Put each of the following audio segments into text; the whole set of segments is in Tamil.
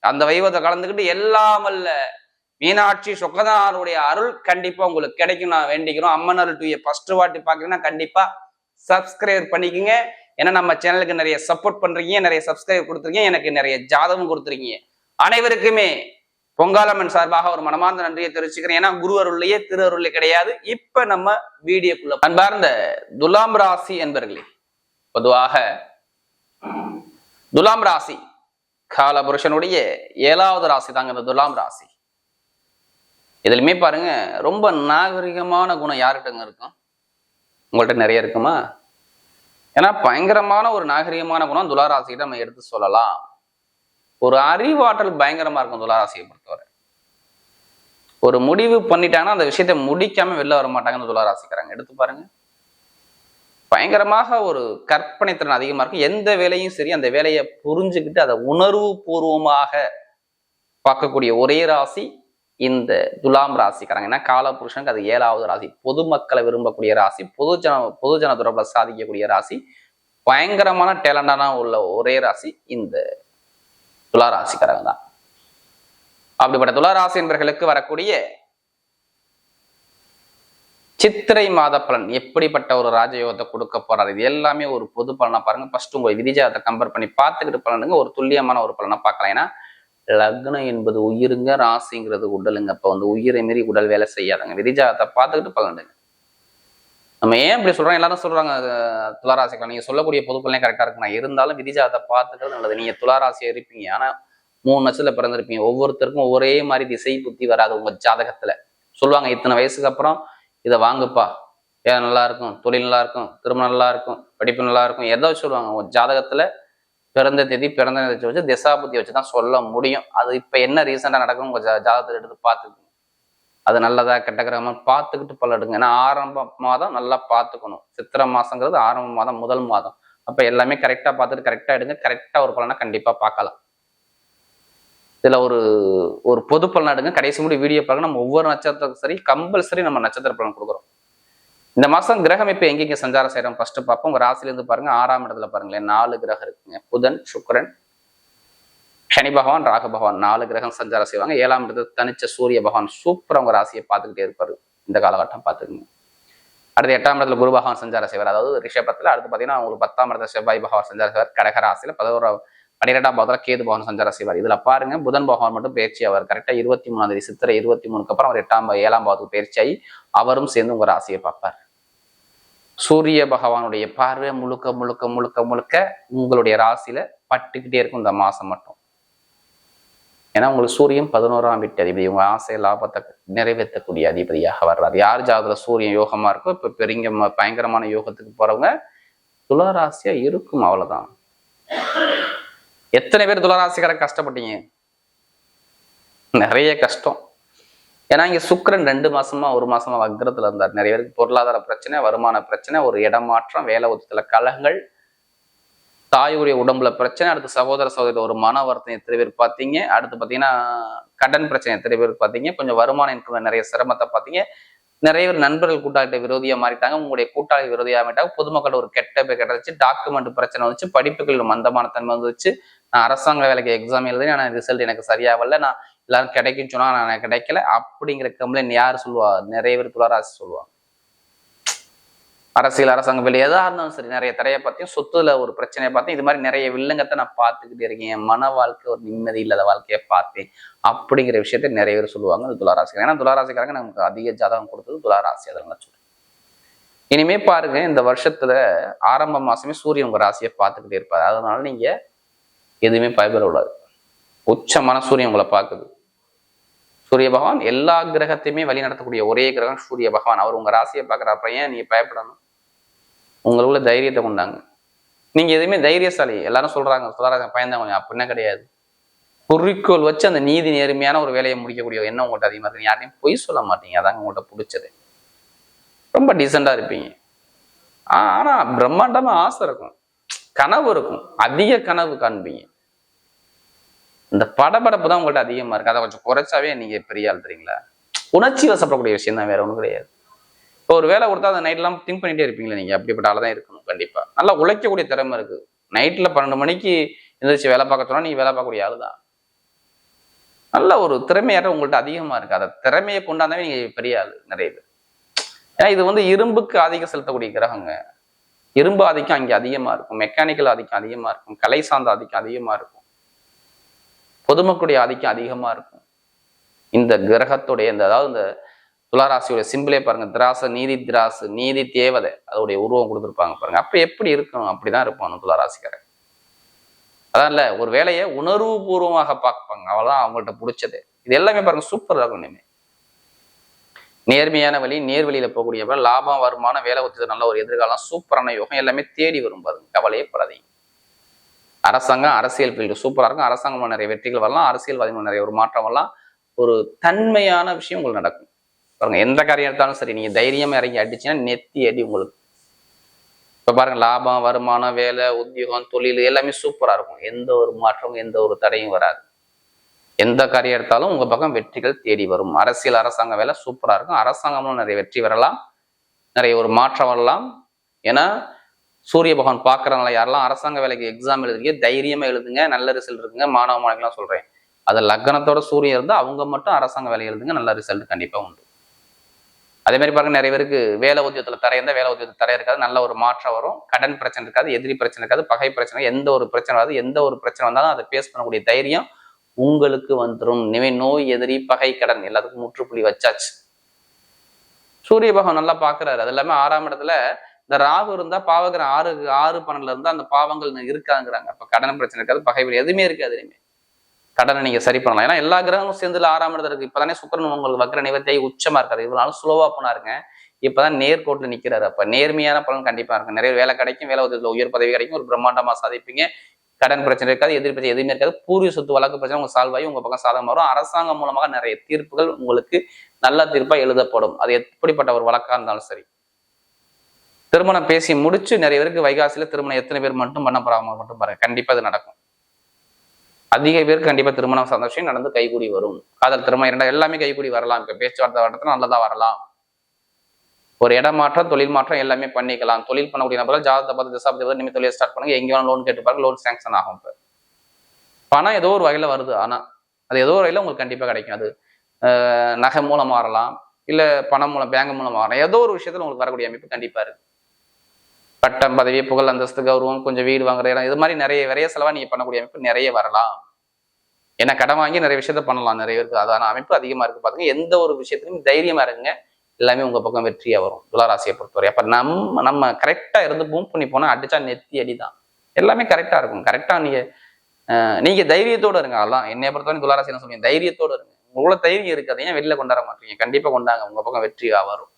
அந்த வைபவத்தை கலந்துக்கிட்டு எல்லாம் மீனாட்சி சொக்கதாருடைய அருள் கண்டிப்பா உங்களுக்கு கிடைக்கும். நான் வேண்டிக்கிறோம். அம்மன் அருள் டூயை ஃபர்ஸ்ட் வாட்டி பாக்குறீங்கன்னா கண்டிப்பா சப்ஸ்கிரைப் பண்ணிக்கோங்க. ஏன்னா நம்ம சேனலுக்கு நிறைய சப்போர்ட் பண்றீங்க. நிறைய சப்ஸ்கிரைப் கொடுத்துருக்கீங்க. எனக்கு நிறைய ஜாதகம் கொடுத்துருக்கீங்க. அனைவருக்குமே பொங்காலம்மன் சார்பாக ஒரு மனமார்ந்த நன்றியை தெரிவிச்சுக்கிறேன். ஏன்னா குரு அருள்லையே திரு அருள்ல கிடையாது. இப்ப நம்ம வீடியோக்குள்ள அன்பார்ந்த துலாம் ராசி என்பர்களே பொதுவாக துலாம் ராசி காலபுருஷனுடைய ஏழாவது ராசி தாங்க இந்த துலாம் ராசி. இதுலையுமே பாருங்க ரொம்ப நாகரிகமான குணம் யாருக்கிட்டங்க இருக்கும்? உங்கள்கிட்ட நிறைய இருக்குமா? ஏன்னா பயங்கரமான ஒரு நாகரிகமான குணம் துலாராசிக்கிட்ட நம்ம எடுத்து சொல்லலாம். ஒரு அறிவாற்றல் பயங்கரமா இருக்கும் துலாராசியை பொறுத்தவரை. ஒரு முடிவு பண்ணிட்டாங்கன்னா அந்த விஷயத்தை முடிக்காம வெளில வர மாட்டாங்க இந்த துளாராசிக்காரங்க எடுத்து பாருங்க. பயங்கரமாக ஒரு கற்பனை திறன் இருக்கும் எந்த வேலையும் சரி அந்த வேலையை புரிஞ்சுக்கிட்டு அதை உணர்வு பூர்வமாக பார்க்கக்கூடிய ஒரே ராசி இந்த துலாம் ராசிக்காரங்க. ஏன்னா காலபுருஷனுக்கு அது ஏழாவது ராசி. பொதுமக்களை விரும்பக்கூடிய ராசி. பொதுஜன பொதுஜன தொடர்புல சாதிக்கக்கூடிய ராசி. பயங்கரமான டேலண்டான உள்ள ஒரே ராசி இந்த துலா ராசிக்காரங்க தான். அப்படிப்பட்ட துலா ராசி என்பர்களுக்கு வரக்கூடிய சித்திரை மாத பலன். எப்படிப்பட்ட ஒரு ராஜயோகத்தை கொடுக்க போறாரு? இது எல்லாமே ஒரு பொது பலனா பாருங்க. ஃபர்ஸ்ட் உங்க விதிஜாதத்தை கம்பேர் பண்ணி பார்த்துக்கிட்டு பலனுங்க. ஒரு துல்லியமான ஒரு பலனை பார்க்கலாம். ஏன்னா லக்னம் என்பது உயிருங்க ராசிங்கிறது உடலுங்க. அப்ப வந்து உயிரை மீறி உடல் வேலை செய்யாதுங்க. விதிஜாதத்தை பார்த்துக்கிட்டு பலனுங்க. நம்ம ஏன் இப்படி சொல்றோம்? எல்லாரும் சொல்றாங்க துளாராசிக்கலாம் நீங்க சொல்லக்கூடிய பொது பலனே கரெக்டா இருக்கு நான் இருந்தாலும் விதிஜாதத்தை பார்த்துக்கிறது நல்லது. நீங்க துளாராசியா இருப்பீங்க ஆனா மூணு நட்சத்திரத்துல பிறந்திருப்பீங்க. ஒவ்வொருத்தருக்கும் ஒரே மாதிரி திசை புத்தி வராது உங்க ஜாதகத்துல. சொல்லுவாங்க இத்தனை வயசுக்கு அப்புறம் இதை வாங்குப்பா. ஏன் நல்லா இருக்கும் தொழில் நல்லா இருக்கும் திருமணம் நல்லா இருக்கும் படிப்பு நல்லா இருக்கும் எதை வச்சு சொல்லுவாங்க. உங்க ஜாதகத்துல பிறந்த தேதி பிறந்த தேதி வச்சு திசாபுத்தி வச்சு தான் சொல்ல முடியும். அது இப்ப என்ன ரீசெண்டா நடக்கும் உங்க ஜா- ஜாதகத்தை எடுத்து பார்த்துக்கணும் அது நல்லதா கெட்ட கிரகமா பார்த்துக்கிட்டு பல்லடுங்க ஏன்னா ஆரம்ப மாதம் நல்லா பார்த்துக்கணும். சித்திரை மாசங்கிறது ஆரம்ப மாதம் முதல் மாதம். அப்ப எல்லாமே கரெக்டா பார்த்துட்டு கரெக்டா எடுங்க. கரெக்டா ஒரு பலனை கண்டிப்பா பார்க்கலாம். இதுல ஒரு ஒரு பொது பலன் எடுங்க கடைசி முடி வீடியோ பலன் நம்ம ஒவ்வொரு நட்சத்திரத்துக்கும் சரி கம்பல்சரி நம்ம நட்சத்திர பலன் கொடுக்குறோம். இந்த மாசம் கிரகம் இப்ப எங்கெங்கே சஞ்சாரம் செய்யறோம் ஃபஸ்ட்டு பார்ப்போம். உங்க ராசிலேருந்து இருந்து பாருங்க ஆறாம் இடத்துல பாருங்களேன் நாலு கிரகம் இருக்குங்க. புதன் சுக்கிரன் சனி பகவான் ராகு பகவான் நாலு கிரகம் சஞ்சாரம் செய்வாங்க. ஏழாம் இடத்துல தனிச்ச சூரிய பகவான் சூப்பரா உங்க ராசியை பார்த்துக்கிட்டே இருப்பாரு. இந்த காலகட்டம் பார்த்துக்குங்க. அடுத்து எட்டாம் இடத்துல குரு பகவான் சஞ்சாரம் செய்வார். அதாவது ரிஷபத்தில் அடுத்து பாத்தீங்கன்னா உங்களுக்கு பத்தாம் இடத்துல செவ்வாய் பகவான் சஞ்சாரம் செய்வார். கடகராசியில் பதினோரா பன்னிரெண்டாம் பாவத்துல கேது பகவான் சஞ்சாரம் செய்வார். இதுல பாருங்க புதன் பகவான் மட்டும் பயிற்சி அவர் கரெக்டா இருபத்தி மூணாம் தேதி சித்திரை இருபத்தி மூணுக்கு அப்புறம் அவர் எட்டாம் பா- ஏழாம் பாவத்துக்கு பயிற்சியாகி அவரும் சேர்ந்து உங்க ராசியை பார்ப்பார். சூரிய பகவானுடைய பார்வை முழுக்க முழுக்க முழுக்க முழுக்க உங்களுடைய ராசியில பட்டுக்கிட்டே இருக்கும் இந்த மாசம் மட்டும். ஏன்னா உங்களுக்கு சூரியன் பதினோராம் வீட்டு அதிபதி. உங்க ஆசை லாபத்தை நிறைவேற்றக்கூடிய அதிபதியாக வர்றாரு. யார் ஜாதகத்துல சூரியன் யோகமா இருக்கோ இப்ப பெரிய பயங்கரமான யோகத்துக்கு போறவங்க துளராசியா இருக்கும் அவ்வளவுதான். எத்தனை பேர் துளாராசிக்கார கஷ்டப்பட்டீங்க? நிறைய கஷ்டம். ஏன்னா இங்க சுக்கிரன் ரெண்டு மாசமா ஒரு மாசமா வக்ரத்துல இருந்தார். நிறைய பேருக்கு பொருளாதார பிரச்சனை வருமான பிரச்சனை ஒரு இடமாற்றம் வேலை ஒத்துத்துல கலகங்கள் தாயுடைய உடம்புல பிரச்சனை அடுத்து சகோதர சகோதரி ஒரு மன வருத்தம் எத்தனை பேர் பார்த்தீங்க? அடுத்து பார்த்தீங்கன்னா கடன் பிரச்சனை எத்தனை பேர் பார்த்தீங்க? கொஞ்சம் வருமானம் இன்கம் நிறைய சிரமத்தை பார்த்தீங்க. நிறைய பேர் நண்பர்கள் கூட்டாளிகிட்ட விரோதியா மாறிட்டாங்க. உங்களுடைய கூட்டாளி விரோதியா மாட்டாங்க பொதுமக்கள் ஒரு கெட்ட பேர் கெட்டச்சு டாக்குமெண்ட் பிரச்சனை வந்துச்சு. படிப்புகள் மந்தமான தன்மை வந்துச்சு நான் அரசாங்க வேலைக்கு எக்ஸாம் எழுதுறேன் ஆனால் ரிசல்ட் எனக்கு சரியா வரல நான் எல்லாரும் கிடைக்குன்னு சொன்னா நான் கிடைக்கல. அப்படிங்கிற கம்ப்ளைண்ட் யார் சொல்லுவா? நிறைய பேர் துளாராசி சொல்லுவாங்க அரசியல் அரசாங்க வேலை எதா இருந்தாலும் சரி நிறைய தரையை பார்த்தியும் சொத்துல ஒரு பிரச்சனையை பார்த்தேன் இது மாதிரி நிறைய வில்லங்கத்தை நான் பார்த்துக்கிட்டே இருக்கேன். என் மன வாழ்க்கை ஒரு நிம்மதி இல்லாத வாழ்க்கையை பார்த்தேன். அப்படிங்கிற விஷயத்த நிறைய பேர் சொல்லுவாங்க. அது துளாராசிக்காரங்க. ஏன்னா துளாராசிக்காரங்க நமக்கு அதிக ஜாதகம் கொடுத்தது துளாராசி அதெல்லாம் சொல்லுவேன் இனிமே பாருங்க இந்த வருஷத்துல ஆரம்ப மாசமே சூரியன் உங்க ராசியை பார்த்துக்கிட்டே இருப்பாரு. அதனால நீங்க எதுவுமே பயப்பட கூடாது உச்சமான சூரியன் உங்களை பார்க்குது. சூரிய பகவான் எல்லா கிரகத்தையுமே வழி நடத்தக்கூடிய ஒரே கிரகம் சூரிய பகவான். அவர் உங்க ராசியை பார்க்குறப்ப ஏன் நீங்க பயப்படணும்? உங்களுக்குள்ள தைரியத்தை கொண்டாங்க. நீங்க எதுவுமே தைரியசாலி. எல்லாரும் சொல்றாங்க சுதாராஜ பயந்தவங்க அப்படின்னா கிடையாது. குறிக்கோள் வச்சு அந்த நீதி நேர்மையான ஒரு வேலையை முடிக்கக்கூடிய எண்ணம் உங்கள்கிட்ட அதிகமாக இருக்கு. யாரையும் பொய் சொல்ல மாட்டீங்க. அதாங்க உங்கள்கிட்ட பிடிச்சது. ரொம்ப டீசெண்டா இருப்பீங்க. ஆ- பிரம்மாண்டமாக ஆசை இருக்கும். கனவு இருக்கும். அதிக கனவு காண்பீங்க. இந்த படபடப்பு தான் உங்கள்ட்ட அதிகமா இருக்கு. அதை கொஞ்சம் குறைச்சாவே நீங்க பெரிய ஆள் தெரியுங்களா? உணர்ச்சி வசப்படக்கூடிய விஷயம் தான் வேற ஒன்றும் கிடையாது. இப்போ ஒரு வேலை கொடுத்தா அதை நைட்லாம் திங்க் பண்ணிட்டே இருப்பீங்களா நீங்க. அப்படிப்பட்ட ஆள் தான் இருக்கணும். கண்டிப்பா. நல்லா உழைக்கக்கூடிய திறமை இருக்கு. நைட்ல பன்னெண்டு மணிக்கு எந்திரிச்சு வேலை பார்க்க சொன்னா நீங்க வேலை பார்க்கக்கூடிய ஆள் தான் நல்ல ஒரு திறமையாட்ட உங்கள்கிட்ட அதிகமா இருக்கு. அதை திறமையை கொண்டாந்தாவே நீங்க பெரிய ஆள் நிறைய பேர். ஏன்னா இது வந்து இரும்புக்கு ஆதிக்கம் செலுத்தக்கூடிய கிரகங்க. இரும்பு ஆதிக்கம் அங்கே அதிகமா இருக்கும். மெக்கானிக்கல் ஆதிக்கம் அதிகமா இருக்கும். கலை சார்ந்த ஆதிக்கம் அதிகமா இருக்கும். பொதுமக்களுடைய ஆதிக்கம் அதிகமா இருக்கும். இந்த கிரகத்துடைய இந்த அதாவது இந்த துளாராசியோட சிம்பிளே பாருங்க. திராச நீதி திராசு நீதி தேவதை அதோடைய உருவம் கொடுத்துருப்பாங்க பாருங்க. அப்போ எப்படி இருக்கணும்? அப்படிதான் இருப்பான் அந்த துளாராசிக்காரன் அதான் இல்லை ஒரு வேலையை உணர்வு பூர்வமாக பார்ப்பாங்க. அவ்வளோதான் அவங்கள்ட்ட பிடிச்சது. இது எல்லாமே பாருங்க சூப்பர் இருக்கும் இனிமே. நேர்மையான வழி நேர்வழியில் போகக்கூடிய லாபம் வருமானம் வேலை ஒத்துது நல்ல ஒரு எதிர்காலம் சூப்பரான யோகம் எல்லாமே தேடி வரும் பாருங்க. கவலையே படாதீங்க. அரசாங்கம் அரசியல் ஃபீல்டு சூப்பராக இருக்கும். அரசாங்கம் நிறைய வெற்றிகள் வரலாம். அரசியல்வாதிகள் நிறைய ஒரு மாற்றம் வரலாம். ஒரு தன்மையான விஷயம் உங்களுக்கு நடக்கும். பாருங்க எந்த காரியம் எடுத்தாலும் சரி நீங்க தைரியமா இறங்கி அடிச்சுன்னா நெத்தி அடி உங்களுக்கு. இப்போ பாருங்க லாபம் வருமானம் வேலை உத்தியோகம் தொழில் எல்லாமே சூப்பராக இருக்கும். எந்த ஒரு மாற்றமும் எந்த ஒரு தடையும் வராது. எந்த காரியம் எடுத்தாலும் உங்க பக்கம் வெற்றிகள் தேடி வரும். அரசியல் அரசாங்க வேலை சூப்பரா இருக்கும். அரசாங்கமும் நிறைய வெற்றி வரலாம். நிறைய ஒரு மாற்றம் வரலாம். ஏன்னா சூரிய பகவான் பார்க்கறதுனால யாரெல்லாம் அரசாங்க வேலைக்கு எக்ஸாம் எழுதுறீங்க தைரியமா எழுதுங்க நல்ல ரிசல்ட் இருக்குங்க மாணவ மாணவிகள்லாம் சொல்றேன். அது லக்னத்தோட சூரியன் இருந்தால் அவங்க மட்டும் அரசாங்க வேலை எழுதுங்க நல்ல ரிசல்ட் கண்டிப்பாக உண்டு. அதே மாதிரி பாருங்க நிறைய பேருக்கு வேலை உத்தியோகத்துல தடை இருந்தா வேலை உத்தியோகத்துல தரைய இருக்காது நல்ல ஒரு மாற்றம் வரும். கடன் பிரச்சனை இருக்காது எதிரி பிரச்சனை இருக்காது பகை பிரச்சனை எந்த ஒரு பிரச்சனை வராது எந்த ஒரு பிரச்சனை வந்தாலும் அதை பேஸ் பண்ணக்கூடிய தைரியம் உங்களுக்கு வந்துடும் இனிமே நோய் எதிரி பகை கடன் எல்லாத்துக்கும் முற்றுப்புள்ளி வச்சாச்சு. சூரிய பகவான் நல்லா பாக்குறாரு. அது எல்லாமே ஆறாம் இடத்துல இந்த ராகு இருந்தா பாவகிரம் ஆறு ஆறு பன்னெண்டுல இருந்தா அந்த பாவங்கள் இருக்காங்கிறாங்க. அப்ப கடன் பிரச்சனை இருக்காது பகை எதுவுமே இருக்காது இனிமே. கடனை நீங்க சரி பண்ணலாம். ஏன்னா எல்லா கிரகமும் சேர்ந்து ஆறாம் இடத்துல இருக்கு. இப்பதானே சுக்கரன் உங்களுக்கு வக்ர நிவர்த்தியாகி உச்சமா இருக்காரு. இவ்வளவு சுலோவா ஸ்லோவா போனாருங்க. இப்பதான் நேர்கோட்டில் நிக்கிறாரு. அப்ப நேர்மையான பலன் கண்டிப்பா இருக்கும். நிறைய வேலை கிடைக்கும். வேலை உதவியில் உயர் பதவி கிடைக்கும். ஒரு பிரம்மாண்டமா சாதிப்பீங்க. கடன் பிரச்சனை இருக்காது எதிர் பிரச்சனை எதுவுமே இருக்காது. பூர்வீக சொத்து வழக்கு பிரச்சனை உங்க சால்வ் ஆகி உங்க பக்கம் சாதகம் வரும். அரசாங்கம் மூலமாக நிறைய தீர்ப்புகள் உங்களுக்கு நல்ல தீர்ப்பா எழுதப்படும். அது எப்படிப்பட்ட ஒரு வழக்கா இருந்தாலும் சரி. திருமணம் பேசி முடிச்சு நிறைய பேருக்கு வைகாசியில திருமணம் எத்தனை பேர் மட்டும் பண்ண போறாங்க மட்டும் பாருங்க. கண்டிப்பா அது நடக்கும். அதிக பேருக்கு கண்டிப்பா திருமணம் சந்தோஷம் நடந்து கைகூடி வரும். காதல் திருமணம் இரண்டா எல்லாமே கைகூடி வரலாம். இப்ப பேச்சுவார்த்தை வட்டத்துல நல்லதா வரலாம். ஒரு இடம் மாற்றம் தொழில் மாற்றம் எல்லாமே பண்ணிக்கலாம். தொழில் பண்ணக்கூடிய நபர்கள் ஜாதகத்தை பார்த்து திசாபதி பார்த்து நிமித்த தொழில் ஸ்டார்ட் பண்ணுங்க. எங்க வேணாலும் லோன் கேட்டு பாருங்க லோன் சாங்ஷன் ஆகும் இப்போ. பணம் ஏதோ ஒரு வகையில் வருது. ஆனால் அது ஏதோ ஒரு வகையில் உங்களுக்கு கண்டிப்பாக கிடைக்கும். அது நகை மூலம் மாறலாம். இல்லை பணம் மூலம் பேங்க் மூலம் மாறலாம். ஏதோ ஒரு விஷயத்தில் உங்களுக்கு வரக்கூடிய அமைப்பு கண்டிப்பாக இருக்குது பட்டம் பதவி புகழ் அந்தஸ்து கௌரவம் கொஞ்சம் வீடு வாங்குற இடம் இது மாதிரி நிறைய நிறைய செலவா நீங்கள் பண்ணக்கூடிய அமைப்பு நிறைய வரலாம். ஏன்னா கடன் வாங்கி நிறைய விஷயத்த பண்ணலாம். நிறைய பேருக்கு அதான அமைப்பு அதிகமாக இருக்குது பாருங்க எந்த ஒரு விஷயத்துலையும் தைரியமாக இருங்க. எல்லாமே உங்க பக்கம் வெற்றியா வரும். துளாராசியை பொறுத்தவரை. அப்ப நம்ம நம்ம கரெக்டா இருந்து பூம் பண்ணி போனா அடிச்சா நெத்தி அடிதான். எல்லாமே கரெக்டா இருக்கும். கரெக்டா நீங்க நீங்க தைரியத்தோட இருங்க. அதான் என்னைய பொறுத்தவரை துளாராசி என்ன சொல்லுங்க தைரியத்தோட இருங்க. உங்களோட தைரியம் இருக்கு ஏன் வெளில கொண்டாட மாட்டீங்க? கண்டிப்பா கொண்டாங்க. உங்க பக்கம் வெற்றியா வரும்.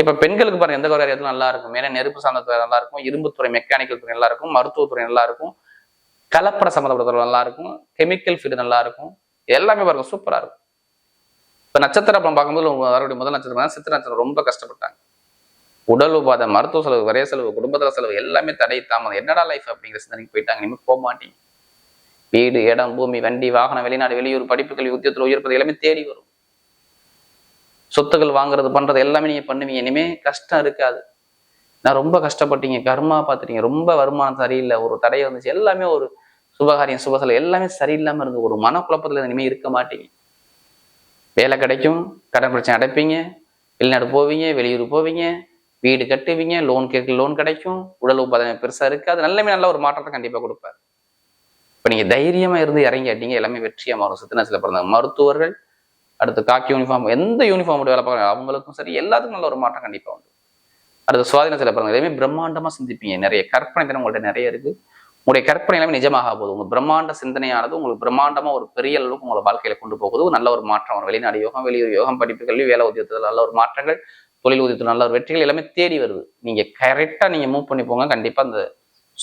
இப்ப பெண்களுக்கு பாருங்க. எந்த காரியத்துல நல்லா இருக்கும். ஏன்னா நெருப்பு சார்ந்த துறை நல்லா இருக்கும். இரும்புத்துறை மெக்கானிக்கல் துறை நல்லா இருக்கும். மருத்துவத்துறை நல்லா இருக்கும். கலப்பட சம்மந்தப்பட்ட துறை நல்லா இருக்கும். கெமிக்கல் ஃபீல்டு நல்லா இருக்கும். எல்லாமே பாருங்க சூப்பரா இருக்கும். இப்போ நட்சத்திர பலம் பார்க்கும்போது அவருடைய முதல் நட்சத்திரம் தான் சித்திர நட்சத்திரம் ரொம்ப கஷ்டப்பட்டாங்க. உடல் உபாதை மருத்துவ செலவு வரைய செலவு குடும்பத்தில் செலவு எல்லாமே தடை தாமதம். என்னடா லைஃப் அப்படிங்கிற சிந்தனைக்கு போயிட்டாங்க. இனிமேல் போக மாட்டீங்க வீடு இடம் பூமி வண்டி வாகனம் வெளிநாடு வெளியூர் படிப்பு கல்வி உத்தியத்தில் உயர்ப்பது எல்லாமே தேடி வரும். சொத்துக்கள் வாங்குறது பண்றது எல்லாமே நீங்க பண்ணுவீங்க. இனிமே கஷ்டம் இருக்காது. நான் ரொம்ப கஷ்டப்பட்டீங்க. கர்மா பார்த்துட்டீங்க. ரொம்ப வருமானம் சரியில்லை. ஒரு தடை வந்துச்சு. எல்லாமே ஒரு சுபகாரியம் சுபசலை எல்லாமே சரியில்லாம இருந்து ஒரு மனக்குழப்பத்துல இனிமே இருக்க மாட்டீங்க. வேலை கிடைக்கும் கடன் பிரச்சனை அடைப்பீங்க வெளிநாடு போவீங்க வெளியூர் போவீங்க வீடு கட்டுவீங்க லோன் கேட்க லோன் கிடைக்கும் உடல் உபாதனை பெருசா இருக்கு. அது நல்லமே நல்ல ஒரு மாற்றத்தை கண்டிப்பா கொடுப்பார். இப்ப நீங்க தைரியமா இருந்து இறங்கி அடிங்க எல்லாமே வெற்றியாக மாறும். சித்தனசில பிறந்த மருத்துவர்கள் அடுத்து காக்கி யூனிஃபார்ம் எந்த யூனிஃபார்ம் வேலை பார்க்குறாங்க அவங்களுக்கும் சரி எல்லாத்துக்கும் நல்ல ஒரு மாற்றம் கண்டிப்பா உண்டு. அடுத்து சில பிறந்த எல்லாமே பிரம்மாண்டமா சிந்திப்பீங்க. நிறைய கற்பனை தினம் உங்கள்கிட்ட நிறைய இருக்கு. உங்களுடைய கற்பனை எல்லாமே நிஜமாக போகுது. உங்க பிரம்மாண்ட சிந்தனையானது உங்களுக்கு பிரம்மாண்டமா ஒரு பெரிய அளவுக்கு உங்களை வாழ்க்கையில கொண்டு போகுது. ஒரு நல்ல ஒரு மாற்றம் வெளிநாடு யோகம் வெளியூர் யோகம் படிப்பு கல்வி வேலை உதயத்தில் நல்ல ஒரு மாற்றங்கள் தொழில் உதயத்தில் நல்ல ஒரு வெற்றிகள் எல்லாமே தேடி வருது. நீங்க கரெக்டா நீங்க மூவ் பண்ணி போங்க. கண்டிப்பா அந்த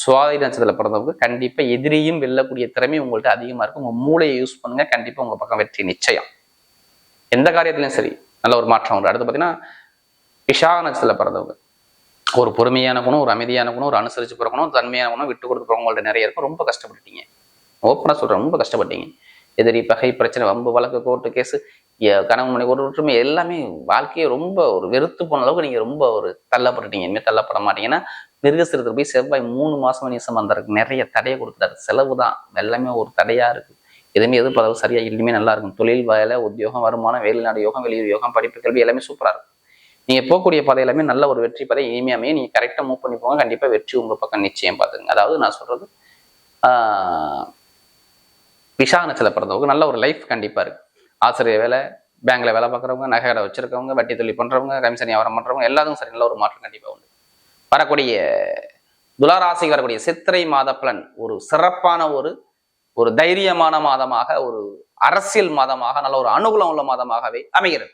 சுவாதி நட்சத்திரத்தில் பிறந்தவங்க கண்டிப்பா எதிரியும் வெல்லக்கூடிய திறமை உங்கள்கிட்ட அதிகமா இருக்கும். உங்க மூளையை யூஸ் பண்ணுங்க. கண்டிப்பா உங்க பக்கம் வெற்றி நிச்சயம். எந்த காரியத்திலையும் சரி நல்ல ஒரு மாற்றம் வரும். அடுத்து பார்த்தீங்கன்னா விஷாக நட்சத்திரத்தில் பிறந்தவங்க. ஒரு பொறுமையான குணம் ஒரு அமைதியான குணம் ஒரு அனுசரிச்சு பிறக்கணும் தன்மையான குணம் விட்டு கொடுத்து போகிறவங்கள்ட்ட நிறைய இருக்கும். ரொம்ப கஷ்டப்பட்டுட்டீங்க. ஓப்பனாக சொல்றேன் ரொம்ப கஷ்டப்பட்டீங்க. எதிரி பகை பிரச்சனை வம்பு வழக்கு கோர்ட்டு கேஸு கணவன் மணி ஒரு ஒற்றுமை எல்லாமே வாழ்க்கையை ரொம்ப ஒரு வெறுத்து போன அளவுக்கு நீங்க ரொம்ப ஒரு தள்ளப்பட்டுட்டீங்க. இனிமேல் தள்ளப்பட மாட்டீங்கன்னா மிருகசிரத்தில் போய் செவ்வாய் மூணு மாதம் நீசம் வந்திருக்கு நிறைய தடையை கொடுத்துட்டாரு. செலவு தான். எல்லாமே ஒரு தடையா இருக்குது எதுவுமே எதிர்பார்த்தாலும் சரியாக இனிமே நல்லா இருக்கும். தொழில் வேலை உத்தியோகம் வருமானம் வெளிநாடு யோகம் வெளியூர் யோகம் படிப்பு கல்வி எல்லாமே சூப்பராக இருக்கும் நீங்க போகக்கூடிய பாதை எல்லாமே நல்ல ஒரு வெற்றி பாதை இனிமையாமே நீங்கள் கரெக்டாக மூவ் பண்ணி போங்க கண்டிப்பாக வெற்றி உங்கள் பக்கம் நிச்சயம் பார்த்துங்க அதாவது நான் சொல்றது விசாகனத்தில் பிறந்தவங்க நல்ல ஒரு லைஃப் கண்டிப்பாக இருக்குது ஆசிரியர் வேலை பேங்க்கில் வேலை பார்க்குறவங்க நகை கடை வச்சுருக்கவங்க வட்டி தொழில் பண்றவங்க கமிஷன் வியாபாரம் பண்ணுறவங்க எல்லாத்துக்கும் சரி நல்ல ஒரு மாற்றம் கண்டிப்பாக உண்டு. வரக்கூடிய துளாராசிக்கு வரக்கூடிய சித்திரை மாத பலன் ஒரு சிறப்பான ஒரு ஒரு தைரியமான மாதமாக ஒரு அரசியல் மாதமாக நல்ல ஒரு அனுகூலம் உள்ள மாதமாகவே அமைகிறது.